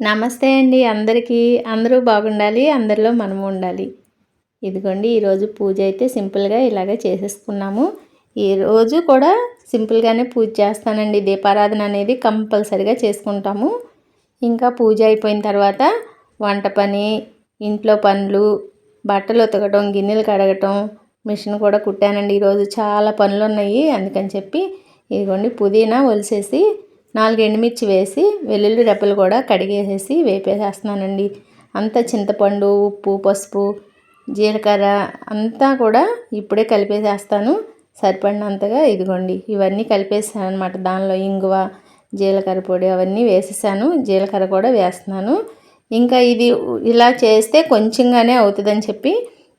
నమస్తే అండి అందరికీ. అందరూ బాగుండాలి అందరిలో మనము ఉండాలి. ఇదిగోండి ఈరోజు పూజ అయితే సింపుల్గా ఇలాగే చేసేసుకున్నాము. ఈరోజు కూడా సింపుల్గానే పూజ చేస్తానండి. దీపారాధన అనేది కంపల్సరిగా చేసుకుంటాము. ఇంకా పూజ అయిపోయిన తర్వాత వంట పని ఇంట్లో పనులు బట్టలు ఉతకటం గిన్నెలు కడగటం మిషన్ కూడా కుట్టానండి. ఈరోజు చాలా పనులు ఉన్నాయి అందుకని చెప్పి ఇదిగోండి పుదీనా ఒలిసేసి నాలుగు ఎండుమిర్చి వేసి వెల్లుల్లి రెప్పలు కూడా కడిగేసేసి వేపేసేస్తున్నానండి. అంతా చింతపండు ఉప్పు పసుపు జీలకర్ర అంతా కూడా ఇప్పుడే కలిపేసేస్తాను. సరిపడినంతగా ఇదిగోండి ఇవన్నీ కలిపేసాను అనమాట దానిలో ఇంగువ జీలకర్ర పొడి అవన్నీ వేసేసాను. జీలకర్ర కూడా వేస్తున్నాను. ఇంకా ఇది ఇలా చేస్తే కొంచెంగానే అవుతుందని చెప్పి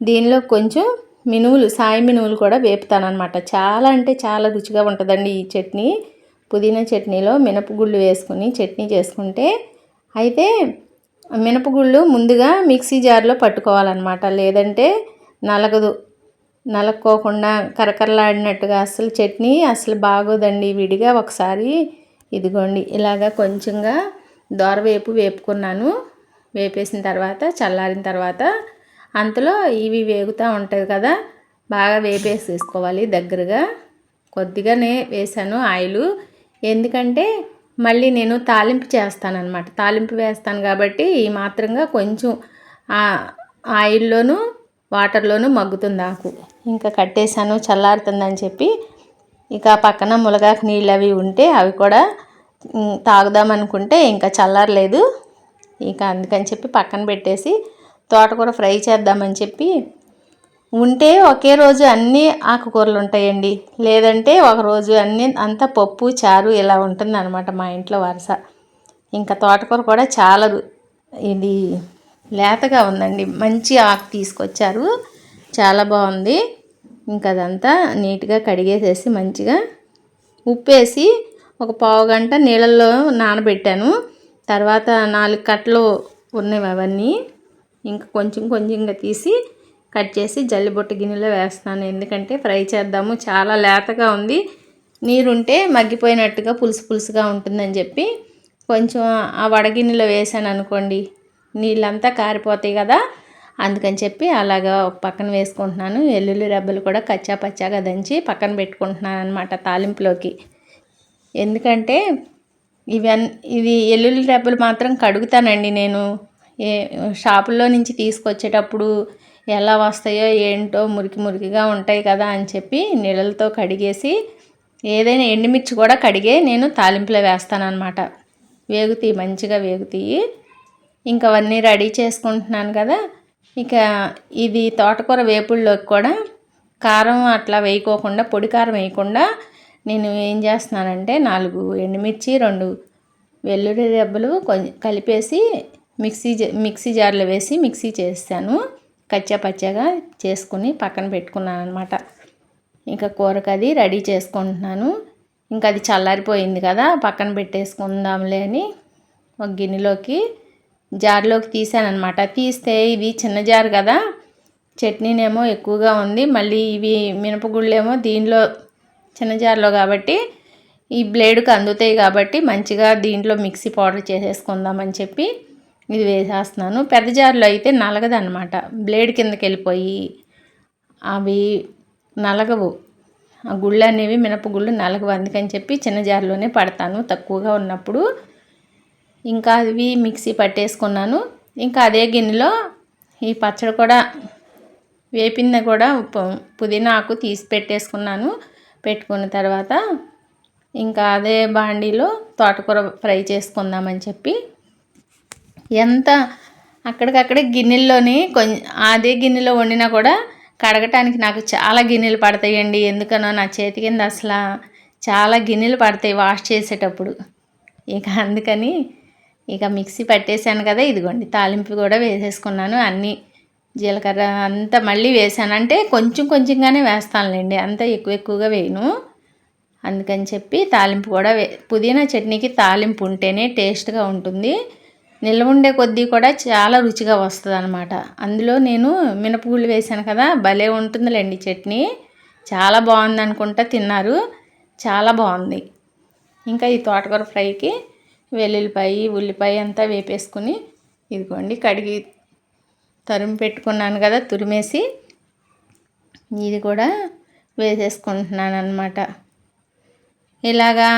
దీనిలో కొంచెం మినువులు సాయి మినువులు కూడా వేపుతాను అనమాట చాలా అంటే చాలా రుచిగా ఉంటుందండి ఈ చట్నీ. పుదీనా చట్నీలో మినపగుళ్ళు వేసుకుని చట్నీ చేసుకుంటే అయితే మినపగుళ్ళు ముందుగా మిక్సీ జార్లో పట్టుకోవాలన్నమాట. లేదంటే నలగదు. నలక్కోకుండా కరకరలాడినట్టుగా అసలు చట్నీ అసలు బాగోదండి. విడిగా ఒకసారి ఇదిగోండి. ఇలాగా కొంచెంగా దోరవేపు వేపుకున్నాను. వేపేసిన తర్వాత చల్లారిన తర్వాత అంతలో ఇవి వేగుతూ ఉంటుంది కదా బాగా వేపేసేసుకోవాలి దగ్గరగా. కొద్దిగానే వేసాను ఆయిల్. ఎందుకంటే మళ్ళీ నేను తాలింపు చేస్తానన్నమాట. తాలింపు వేస్తాను కాబట్టి ఈ మాత్రంగా కొంచెం ఆయిల్లోనూ వాటర్లోనూ మగ్గుతుంది ఆకు. ఇంకా కట్టేశాను చల్లారుతుందని చెప్పి ఇక పక్కన ములగాకు నీళ్ళు అవి ఉంటే అవి కూడా తాగుదామనుకుంటే ఇంకా చల్లారలేదు. ఇక అందుకని చెప్పి పక్కన పెట్టేసి తోటకూర ఫ్రై చేద్దామని చెప్పి ఉంటే ఒకే రోజు అన్ని ఆకుకూరలు ఉంటాయండి. లేదంటే ఒకరోజు అన్నీ అన్ని అంతా పప్పు చారు ఇలా ఉంటుంది అనమాట మా ఇంట్లో వరుస. ఇంకా తోటకూర కూడా చాలా ఇది లేతగా ఉందండి. మంచి ఆకు తీసుకొచ్చారు. చాలా బాగుంది. ఇంకా అదంతా నీట్గా కడిగేసేసి మంచిగా ఉప్పేసి ఒక పావు గంట నీళ్ళల్లో నానబెట్టాను. తర్వాత నాలుగు కట్టలు ఉన్నాయి అవన్నీ. ఇంకా కొంచెం కొంచెంగా తీసి కట్ చేసి జల్లిబొట్టు గిన్నెలో వేస్తాను ఎందుకంటే ఫ్రై చేద్దాము. చాలా లేతగా ఉంది. నీరుంటే మగ్గిపోయినట్టుగా పులుసు పులుసుగా ఉంటుందని చెప్పి కొంచెం ఆ వడగిన్నెలో వేసాను అనుకోండి. నీళ్ళంతా కారిపోతాయి కదా. అందుకని చెప్పి అలాగా పక్కన వేసుకుంటున్నాను. ఎల్లుల్లి రెబ్బలు కూడా కచ్చా పచ్చాగా దంచి పక్కన పెట్టుకుంటున్నాను అనమాట తాలింపులోకి. ఎందుకంటే ఇవన్నీ ఇవి ఎల్లుల్లి రెబ్బలు మాత్రం కడుగుతానండి నేను. ఏ షాపుల్లో నుంచి తీసుకొచ్చేటప్పుడు ఎలా వస్తాయో ఏంటో మురికి మురికిగా ఉంటాయి కదా అని చెప్పి నీళ్ళతో కడిగేసి ఏదైనా ఎండుమిర్చి కూడా కడిగే నేను తాలింపులో వేస్తానన్నమాట. వేగుతీ మంచిగా వేగుతీయి ఇంకా అవన్నీ రెడీ చేసుకుంటున్నాను కదా. ఇక ఇది తోటకూర వేపుల్లోకి కూడా కారం అట్లా వేయకోకుండా పొడి కారం వేయకుండా నేను ఏం చేస్తున్నానంటే నాలుగు ఎండుమిర్చి రెండు వెల్లుల్లి దెబ్బలు కొ కలిపేసి మిక్సీ మిక్సీ జార్లో వేసి మిక్సీ చేస్తాను. కచ్చా పచ్చగా చేసుకుని పక్కన పెట్టుకున్నాను అనమాట ఇంకా కూరకు అది రెడీ చేసుకుంటున్నాను. ఇంకా అది చల్లారిపోయింది కదా పక్కన పెట్టేసుకుందాంలే అని ఒక గిన్నెలోకి జార్లోకి తీసాను అనమాట తీస్తే ఇవి చిన్న జార్ కదా చట్నీనేమో ఎక్కువగా ఉంది. మళ్ళీ ఇవి మినపగుళ్ళేమో దీనిలో చిన్న జార్లో కాబట్టి ఈ బ్లేడ్కి అందుతాయి కాబట్టి మంచిగా దీంట్లో మిక్సీ పౌడర్ చేసేసుకుందామని చెప్పి ఇది వేసేస్తున్నాను. పెద్ద జార్లో అయితే నలగదనమాట బ్లేడ్ కిందకి వెళ్ళిపోయి అవి నలగవు. ఆ గుళ్ళు అనేవి మినపగుళ్ళు నలగవు. అందుకని చెప్పి చిన్న జార్లోనే పడతాను. తక్కువగా ఉన్నప్పుడు ఇంకా అవి మిక్సీ పట్టేసుకున్నాను. ఇంకా అదే గిన్నెలో ఈ పచ్చడి కూడా వేపింది కూడా పుదీనా ఆకు తీసి పెట్టేసుకున్నాను. పెట్టుకున్న తర్వాత ఇంకా అదే బాండీలో తోటకూర ఫ్రై చేసుకుందామని చెప్పి ఎంత అక్కడికక్కడే గిన్నెల్లోని కొంచెం అదే గిన్నెలో వండినా కూడా కడగటానికి నాకు చాలా గిన్నెలు పడతాయండి. ఎందుకనో నా చేతి కింద అసలు చాలా గిన్నెలు పడతాయి వాష్ చేసేటప్పుడు. ఇక అందుకని ఇక మిక్సీ పట్టేశాను కదా ఇదిగోండి తాలింపు కూడా వేసేసుకున్నాను. అన్నీ జీలకర్ర అంతా మళ్ళీ వేసాను అంటే కొంచెం కొంచెంగానే వేస్తానులేండి అంత ఎక్కువ ఎక్కువగా వేయను. అందుకని చెప్పి తాలింపు కూడా వే పుదీనా చట్నీకి తాలింపు ఉంటేనే టేస్ట్గా ఉంటుంది. నిల్వ ఉండే కొద్దీ కూడా చాలా రుచిగా వస్తుంది అనమాట అందులో నేను మినపగుళ్ళు వేసాను కదా భలే ఉంటుందిలేండి చట్నీ. చాలా బాగుంది అనుకుంటా తిన్నారు. చాలా బాగుంది. ఇంకా ఈ తోటకూర ఫ్రైకి వెల్లుల్లిపాయ ఉల్లిపాయ అంతా వేపేసుకుని ఇదిగోండి కడిగి తరుము పెట్టుకున్నాను కదా తురిమేసి ఇది కూడా వేసేసుకుంటున్నాను అనమాట ఇలాగా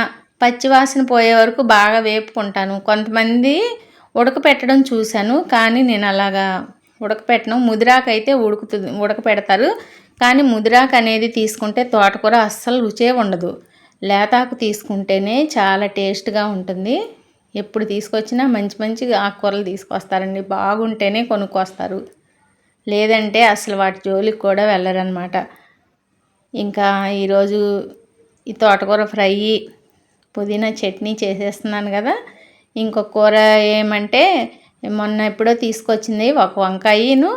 పచ్చివాసన పోయే వరకు బాగా వేపుకుంటాను. కొంతమంది ఉడకపెట్టడం చూశాను కానీ నేను అలాగా ఉడకపెట్టను. ముదిరాకు అయితే ఉడుకుతుంది ఉడకపెడతారు. కానీ ముదిరాకు అనేది తీసుకుంటే తోటకూర అస్సలు రుచే ఉండదు. లేతాకు తీసుకుంటేనే చాలా టేస్ట్గా ఉంటుంది. ఎప్పుడు తీసుకొచ్చినా మంచి మంచి ఆకుకూరలు తీసుకొస్తారండి. బాగుంటేనే కొనుక్కొస్తారు. లేదంటే అసలు వాటి జోలికి కూడా వెళ్ళరనమాట ఇంకా ఈరోజు ఈ తోటకూర ఫ్రై పుదీనా చట్నీ చేసేస్తున్నాను కదా. ఇంకొక కూర ఏమంటే మొన్న ఎప్పుడో తీసుకొచ్చింది ఒక వంకాయను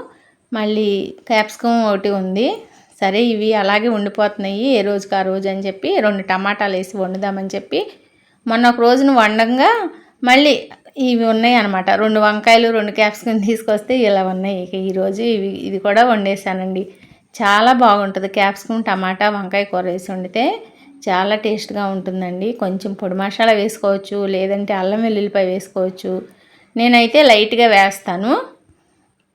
మళ్ళీ క్యాప్సికం ఒకటి ఉంది. సరే ఇవి అలాగే ఉండిపోతున్నాయి ఏ రోజుకి ఆ రోజు అని చెప్పి రెండు టమాటాలు వేసి వండుదామని చెప్పి మొన్న ఒక రోజున వండంగా మళ్ళీ ఇవి ఉన్నాయి అనమాట రెండు వంకాయలు రెండు క్యాప్సికం తీసుకొస్తే ఇలా ఉన్నాయి. ఇక ఈరోజు ఇవి ఇది కూడా వండేసానండి చాలా బాగుంటుంది. క్యాప్సికం టమాటా వంకాయ కూర వేసి వండితే చాలా టేస్ట్గా ఉంటుందండి. కొంచెం పొడి మసాలా వేసుకోవచ్చు లేదంటే అల్లం వెల్లుల్లిపాయ వేసుకోవచ్చు. నేనైతే లైట్గా వేస్తాను.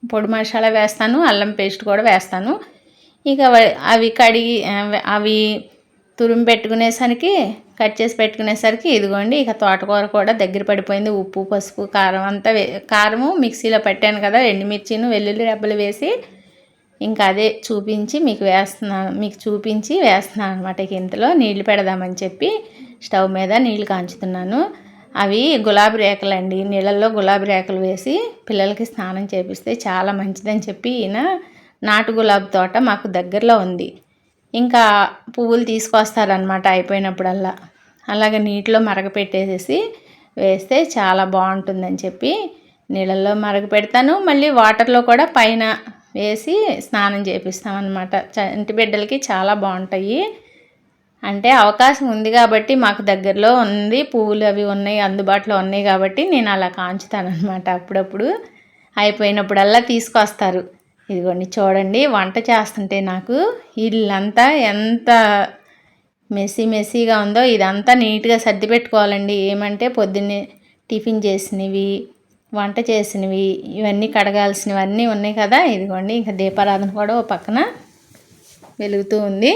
పొడి మసాలా వేస్తాను అల్లం పేస్ట్ కూడా వేస్తాను. ఇక అవి కడిగి అవి తురుము పెట్టుకునేసరికి కట్ చేసి పెట్టుకునేసరికి ఇదిగోండి ఇక తోటకూర కూడా దగ్గర పడిపోయింది. ఉప్పు పసుపు కారం అంతా కారము మిక్సీలో పెట్టాను కదా ఎండుమిర్చిను వెల్లుల్లి రెబ్బలు వేసి ఇంకా అదే చూపించి మీకు వేస్తున్నాను మీకు చూపించి వేస్తున్నాను అనమాట ఇంతలో నీళ్ళు పెడదామని చెప్పి స్టవ్ మీద నీళ్ళు కాంచుతున్నాను. అవి గులాబీ రేకలండి నీళ్ళల్లో గులాబీ రేఖలు వేసి పిల్లలకి స్నానం చేపిస్తే చాలా మంచిదని చెప్పి ఈయన నాటు గులాబీ తోట మాకు దగ్గరలో ఉంది. ఇంకా పువ్వులు తీసుకొస్తారనమాట అయిపోయినప్పుడల్లా. అలాగే నీటిలో మరగపెట్టేసేసి వేస్తే చాలా బాగుంటుందని చెప్పి నీళ్ళల్లో మరగ పెడతాను మళ్ళీ వాటర్లో కూడా పైన వేసి స్నానం చేపిస్తామన్నమాట. చంటి బిడ్డలకి చాలా బాగుంటాయి. అంటే అవకాశం ఉంది కాబట్టి మాకు దగ్గరలో ఉంది పువ్వులు అవి ఉన్నాయి అందుబాటులో ఉన్నాయి కాబట్టి నేను అలా కాంచుతానమాట అప్పుడప్పుడు. అయిపోయినప్పుడల్లా తీసుకొస్తారు. ఇదిగోండి చూడండి వంట చేస్తుంటే నాకు ఇల్లంతా ఎంత మెస్సీ మెస్సీగా ఉందో ఇదంతా నీట్గా సర్ది పెట్టుకోవాలండి. ఏమంటే పొద్దున్నే టిఫిన్ చేసినవి వంట చేసినవి ఇవన్నీ కడగాల్సినవన్నీ ఉన్నాయి కదా. ఇదిగోండి ఇంకా దీపారాధన కూడా ఓ పక్కన వెలుగుతూ ఉంది.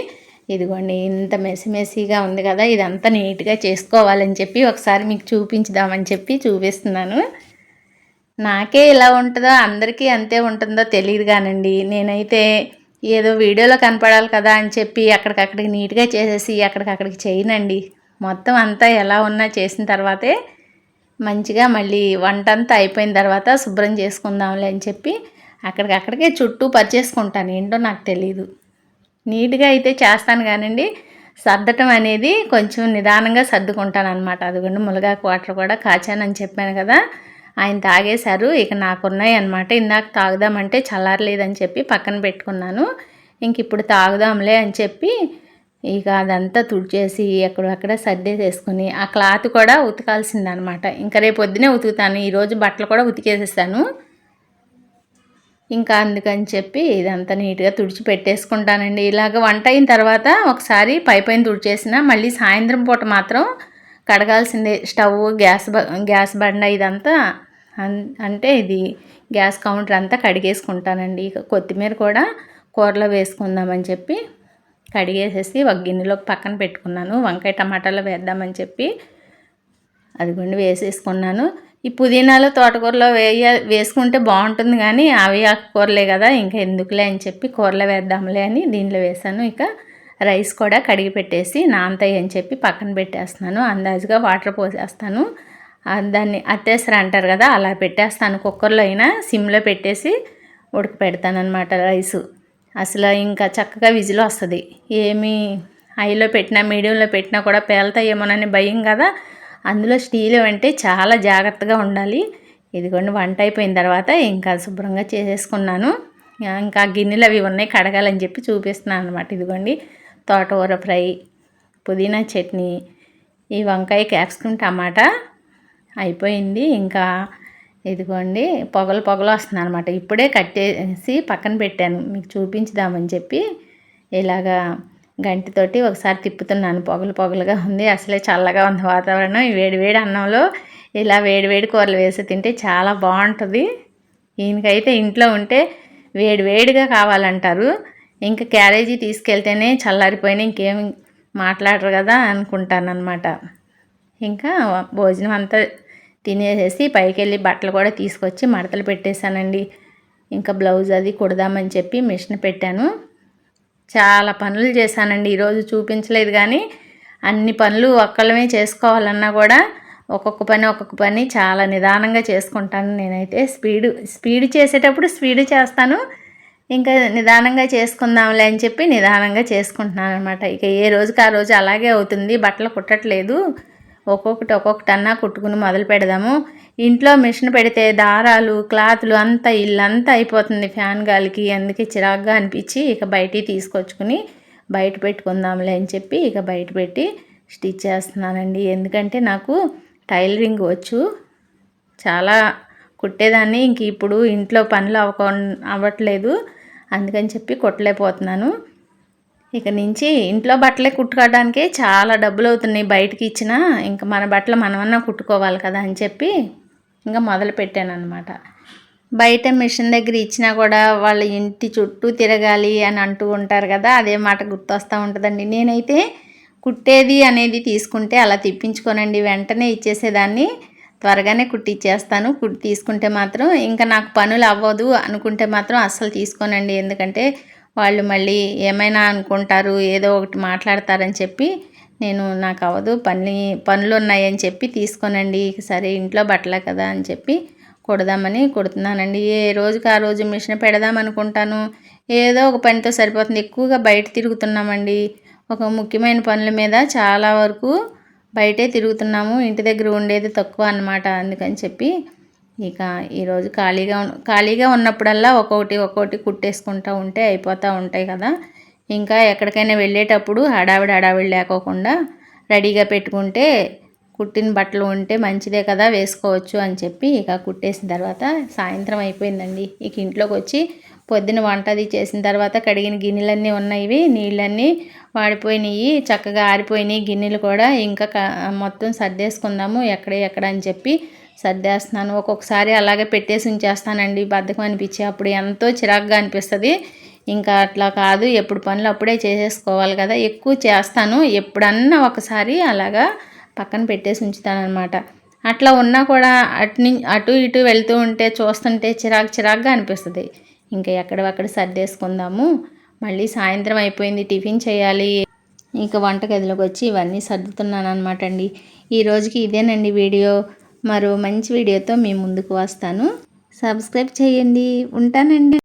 ఇదిగోండి ఇంత మెసి మెసిగా ఉంది కదా. ఇదంతా నీట్గా చేసుకోవాలని చెప్పి ఒకసారి మీకు చూపించుదామని చెప్పి చూపిస్తున్నాను. నాకే ఇలా ఉంటుందో అందరికీ అంతే ఉంటుందో తెలియదు కానండి. నేనైతే ఏదో వీడియోలో కనపడాలి కదా అని చెప్పి అక్కడికక్కడికి నీట్గా చేసేసి అక్కడికక్కడికి చేయనండి. మొత్తం అంతా ఎలా ఉన్నా చేసిన తర్వాతే మంచిగా మళ్ళీ వంట అంతా అయిపోయిన తర్వాత శుభ్రం చేసుకుందాంలే అని చెప్పి అక్కడికక్కడికే చుట్టూ పరిచేసుకుంటాను. ఏంటో నాకు తెలియదు నీట్గా అయితే చేస్తాను కానండి సర్దటం అనేది కొంచెం నిదానంగా సర్దుకుంటాను అనమాట అదిగోండి ములగాకు వాటర్ కూడా కాచానని చెప్పాను కదా ఆయన తాగేశారు ఇక నాకున్నాయి అనమాట ఇందాక తాగుదామంటే చల్లారలేదని చెప్పి పక్కన పెట్టుకున్నాను. ఇంక ఇప్పుడు తాగుదాంలే అని చెప్పి ఇక అదంతా తుడిచేసి ఎక్కడక్కడ సర్దేసేసుకుని ఆ క్లాత్ కూడా ఉతకాల్సిందనమాట. ఇంకా రేపు పొద్దునే ఉతుకుతాను. ఈరోజు బట్టలు కూడా ఉతికేసేస్తాను ఇంకా అందుకని చెప్పి ఇదంతా నీట్గా తుడిచి పెట్టేసుకుంటానండి. ఇలాగ వంట అయిన తర్వాత ఒకసారి పై పైన తుడిచేసిన మళ్ళీ సాయంత్రం పూట మాత్రం కడగాల్సిందే. స్టవ్ గ్యాస్ గ్యాస్ బండ ఇదంతా అంటే ఇది గ్యాస్ కౌంటర్ అంతా కడిగేసుకుంటానండి. ఇక కొత్తిమీర కూడా కూరలో వేసుకుందామని చెప్పి కడిగేసేసి ఒక గిన్నెలోకి పక్కన పెట్టుకున్నాను. వంకాయ టమాటాలు వేద్దామని చెప్పి అదిగోండి వేసేసుకున్నాను. ఈ పుదీనాలో తోటకూరలో వేయ వేసుకుంటే బాగుంటుంది కానీ అవి ఆకుకూరలే కదా ఇంకా ఎందుకులే అని చెప్పి కూరలో వేద్దాంలే అని దీనిలో వేసాను. ఇక రైస్ కూడా కడిగి పెట్టేసి నానతాయి అని చెప్పి పక్కన పెట్టేస్తున్నాను. అందాజుగా వాటర్ పోసేస్తాను. దాన్ని అత్తేసరి అంటారు కదా అలా పెట్టేస్తాను. కుక్కర్లో అయినా సిమ్లో పెట్టేసి ఉడక పెడతాను అనమాట రైసు. అసలు ఇంకా చక్కగా విజిల్ వస్తుంది. ఏమి హైలో పెట్టినా మీడియంలో పెట్టినా కూడా పేలుతాయేమోనని భయం కదా. అందులో స్టీల్ అంటే చాలా జాగ్రత్తగా ఉండాలి. ఇదిగోండి వంట అయిపోయిన తర్వాత ఇంకా శుభ్రంగా చేసేసుకున్నాను. ఇంకా గిన్నెలు అవి ఉన్నాయి కడగాలని చెప్పి చూపిస్తున్నాను అనమాట ఇదిగోండి తోటకూర ఫ్రై పుదీనా చట్నీ ఈ వంకాయ క్యాప్సికమ్ టమాటా అయిపోయింది. ఇంకా ఇదిగోండి పొగలు పొగలు వస్తుంది అనమాట ఇప్పుడే కట్టేసి పక్కన పెట్టాను. మీకు చూపించుదామని చెప్పి ఇలాగా గంటితోటి ఒకసారి తిప్పుతున్నాను. పొగలు పొగలుగా ఉంది. అసలే చల్లగా ఉంది వాతావరణం. ఈ వేడివేడి అన్నంలో ఇలా వేడివేడి కూరలు వేసి తింటే చాలా బాగుంటుంది. ఈయనకైతే ఇంట్లో ఉంటే వేడివేడిగా కావాలంటారు. ఇంకా క్యారేజీ తీసుకెళ్తేనే చల్లారిపోయినా ఇంకేం మాట్లాడరు కదా అనుకుంటాను అనమాట ఇంకా భోజనం అంతా తినేసేసి పైకి వెళ్ళి బట్టలు కూడా తీసుకొచ్చి మడతలు పెట్టేశానండి. ఇంకా బ్లౌజ్ అది కుడదామని చెప్పి మిషన్ పెట్టాను. చాలా పనులు చేశానండి. ఈరోజు చూపించలేదు కానీ అన్ని పనులు ఒక్కళ్ళమే చేసుకోవాలన్నా కూడా ఒక్కొక్క పని ఒక్కొక్క పని చాలా నిదానంగా చేసుకుంటాను. నేనైతే స్పీడ్ స్పీడ్ చేసేటప్పుడు స్పీడ్ చేస్తాను. ఇంకా నిదానంగా చేసుకుందాంలే అని చెప్పి నిదానంగా చేసుకుంటున్నాను అనమాట ఇక ఏ రోజుకి ఆ రోజు అలాగే అవుతుంది. బట్టలు కుట్టట్లేదు. ఒక్కొక్కటి ఒక్కొక్కటి అన్నా కుట్టుకుని మొదలు పెడదాము. ఇంట్లో మిషన్ పెడితే దారాలు క్లాతులు అంతా ఇల్లంతా అయిపోతుంది ఫ్యాన్ గాలికి. అందుకే చిరాగ్గా అనిపించి ఇక బయటికి తీసుకొచ్చుకుని బయట పెట్టుకుందాంలే అని చెప్పి ఇక బయట పెట్టి స్టిచ్ చేస్తున్నానండి. ఎందుకంటే నాకు టైలరింగ్ వచ్చు. చాలా కుట్టేదాన్ని. ఇంక ఇప్పుడు ఇంట్లో పనులు అవ్వక అవ్వట్లేదు. అందుకని చెప్పి కుట్టలేకపోతున్నాను. ఇక నుంచి ఇంట్లో బట్టలే కుట్టుకోవడానికి చాలా డబ్బులు అవుతున్నాయి బయటకి ఇచ్చినా. ఇంకా మన బట్టలు మనమన్నా కుట్టుకోవాలి కదా అని చెప్పి ఇంకా మొదలు పెట్టాను అనమాట బయట మిషన్ దగ్గర ఇచ్చినా కూడా వాళ్ళ ఇంటి చుట్టూ తిరగాలి అని అంటూ ఉంటారు కదా అదే మాట గుర్తొస్తూ ఉంటుందండి. నేనైతే కుట్టేది అనేది తీసుకుంటే అలా తిప్పించుకోనండి. వెంటనే ఇచ్చేసేదాన్ని త్వరగానే కుట్టిచ్చేస్తాను. కుట్టి తీసుకుంటే మాత్రం ఇంకా నాకు పనులు అవ్వదు అనుకుంటే మాత్రం అస్సలు తీసుకోనండి. ఎందుకంటే వాళ్ళు మళ్ళీ ఏమైనా అనుకుంటారు ఏదో ఒకటి మాట్లాడతారని చెప్పి నేను నాకు అవ్వదు పని పనులు ఉన్నాయని చెప్పి తీసుకోనండి సరే ఇంట్లో బట్టలే కదా అని చెప్పి కుడదామని కుడుతున్నానండి. ఏ రోజుకి ఆ రోజు మిషన్ పెడదాం అనుకుంటాను. ఏదో ఒక పనితో సరిపోతుంది. ఎక్కువగా బయట తిరుగుతున్నామండి. ఒక ముఖ్యమైన పనుల మీద చాలా వరకు బయటే తిరుగుతున్నాము. ఇంటి దగ్గర ఉండేది తక్కువ అనమాట అందుకని చెప్పి ఇక ఈరోజు ఖాళీగా ఖాళీగా ఉన్నప్పుడల్లా ఒక్కొక్కటి ఒక్కొక్కటి కుట్టేసుకుంటూ ఉంటే అయిపోతూ ఉంటాయి కదా. ఇంకా ఎక్కడికైనా వెళ్ళేటప్పుడు హడావిడి హడావిడి లేకోకుండా రెడీగా పెట్టుకుంటే కుట్టిన బట్టలు ఉంటే మంచిదే కదా వేసుకోవచ్చు అని చెప్పి ఇక కుట్టేసిన తర్వాత సాయంత్రం అయిపోయిందండి. ఇక ఇంట్లోకి వచ్చి పొద్దున వంట అది చేసిన తర్వాత కడిగిన గిన్నెలన్నీ ఉన్నాయి నీళ్ళన్నీ వాడిపోయినాయి చక్కగా ఆరిపోయినాయి గిన్నెలు కూడా. ఇంకా మొత్తం సర్దేసుకుందాము ఎక్కడ ఎక్కడ అని చెప్పి సర్దేస్తున్నాను. ఒక్కొక్కసారి అలాగే పెట్టేసి ఉంచేస్తానండి. బద్ధకం అనిపించి అప్పుడు ఎంతో చిరాకుగా అనిపిస్తుంది. ఇంకా అట్లా కాదు. ఎప్పుడు పనులు అప్పుడే చేసేసుకోవాలి కదా. ఎక్కువ చేస్తాను. ఎప్పుడన్నా ఒకసారి అలాగా పక్కన పెట్టేసి ఉంచుతాననమాట అట్లా ఉన్నా కూడా అటు అటు ఇటు వెళ్తూ ఉంటే చూస్తుంటే చిరాకు చిరాకుగా అనిపిస్తుంది. ఇంకా ఎక్కడవక్కడ సర్దేసుకుందాము. మళ్ళీ సాయంత్రం అయిపోయింది. టిఫిన్ చేయాలి. ఇంకా వంటగదిలోకి వచ్చి ఇవన్నీ సర్దుతున్నాను అనమాట అండి. ఈ రోజుకి ఇదేనండి వీడియో. మరో మంచి వీడియోతో మీ ముందుకు వస్తాను. సబ్స్క్రైబ్ చేయండి. ఉంటానండి.